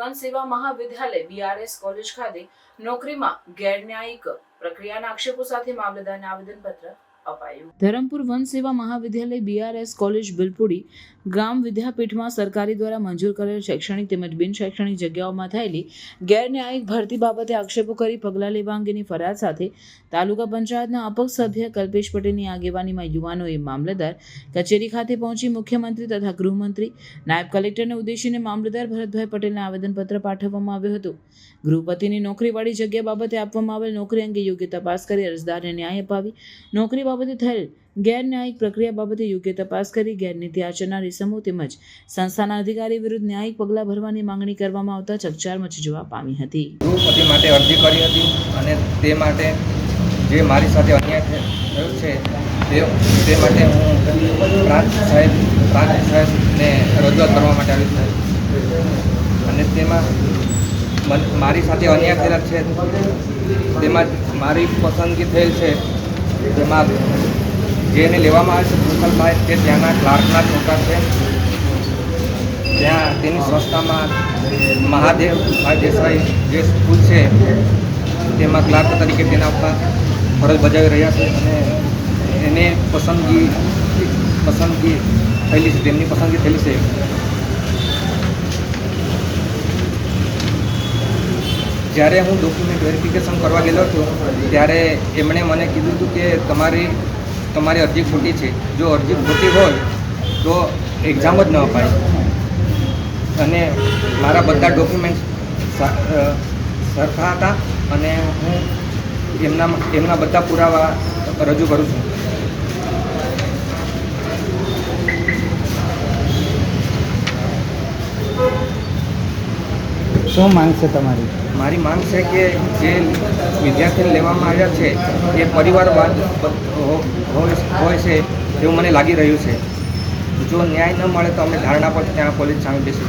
One સેવા મહાવિદ્યાલય BRS college ખાતે નોકરીમાં ગેરન્યાયિક પ્રક્રિયાના આક્ષેપો સાથે મામલતદારને આવેદનપત્ર અપાયું. ધરમપુર વન સેવા મહાવિદ્યાલય બીઆરએસ કોલેજ બિલપુડી ગામ વિદ્યાપીઠમાં સરકારી દ્વારા મંજૂર કરેલ શૈક્ષણિક તેમજ બિન શૈક્ષણિક જગ્યાઓમાં થયેલી ગેરન્યાયિક ભરતી બાબતે આક્ષેપો કરી પગલાં લેવા અંગેની ફરિયાદ સાથે તાલુકા પંચાયતના અપક્ષ સભ્ય કલ્પેશ પટેલની આગેવાનીમાં યુવાનોએ મામલતદાર કચેરી ખાતે પહોંચી મુખ્યમંત્રી તથા ગૃહમંત્રી, નાયબ કલેક્ટરને ઉદ્દેશીને મામલતદાર ભરતભાઈ પટેલને આવેદનપત્ર પાઠવવામાં આવ્યું હતું. ગૃહપતિની નોકરીવાળી જગ્યા બાબતે આપવામાં આવેલ નોકરી અંગે યોગ્ય તપાસ કરી અરજદારને ન્યાય અપાવી નોકરી બાબતે થયેલ ગેરન્યાયિક પ્રક્રિયા બાબતે યોગ્ય તપાસ કરી ગેરનીતિ આચરનારી સમૂહ તેમજ સંસ્થાના અધિકારી વિરુદ્ધ ન્યાયિક પગલાં ભરવાની માંગણી કરવામાં આવતા ચકચાર મચી જવા પામી હતી. ગૃહપતિ માટે અરજી કરી હતી અને તે માટે જે મારી સાથે અન્યાય થયો છે, તે માટે હું પ્રાંત સાહેબ, પ્રાંત સાહેબને રજૂઆત કરવા માટે આવી છું. અને તેમાં મારી સાથે અન્યાય થયેલા છે, તેમાં મારી પસંદગી થયેલ છે. તેમાં જેને લેવામાં આવે છે કુશલભાઈ તે ત્યાંના ક્લાર્કના છોકરા છે. ત્યાં તેની સંસ્થામાં મહાદેવ ભાઈ દેસાઈ જે સ્કૂલ છે, તેમાં ક્લાર્ક તરીકે તેના ફરજ બજાવી રહ્યા છે અને એને પસંદગી પસંદગી થયેલી છે, તેમની પસંદગી થયેલી છે. જ્યારે હું ડોક્યુમેન્ટ વેરિફિકેશન કરવા ગયેલો હતો, ત્યારે એમણે મને કીધું હતું કે તમારી તમારી અરજી ખોટી છે. જો અરજી ખોટી હોય, તો એક્ઝામ જ ન અપાય. અને મારા બધા ડોક્યુમેન્ટ સરખા હતા અને હું એમના એમના બધા પુરાવા રજૂ કરું છું. શું માંગ છે તમારી? મારી માંગ છે કે જે વિદ્યાર્થીને લેવામાં આવ્યા છે, એ પરિવારવાદ હોય છે, એવું મને લાગી રહ્યું છે. જો ન્યાય ન મળે તો અમે ધારણા પર ત્યાં પોલીસ સામે બેસી